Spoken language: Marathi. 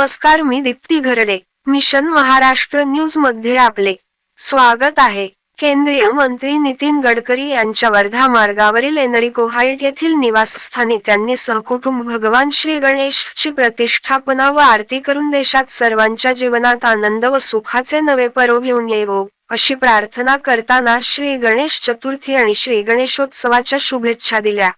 नमस्कार मी दीप्ती घरडे. मिशन महाराष्ट्र न्यूजमध्ये आपले स्वागत आहे. केंद्रीय मंत्री नितीन गडकरी यांच्या वर्धा मार्गावरील एनरी कोहाईट येथील निवासस्थानी त्यांनी सहकुटुंब भगवान श्री गणेशची प्रतिष्ठापना व आरती करून देशात सर्वांच्या जीवनात आनंद व सुखाचे नवे पर्व घेऊन येवो अशी प्रार्थना करताना श्री गणेश चतुर्थी आणि श्री गणेशोत्सवाच्या शुभेच्छा दिल्या.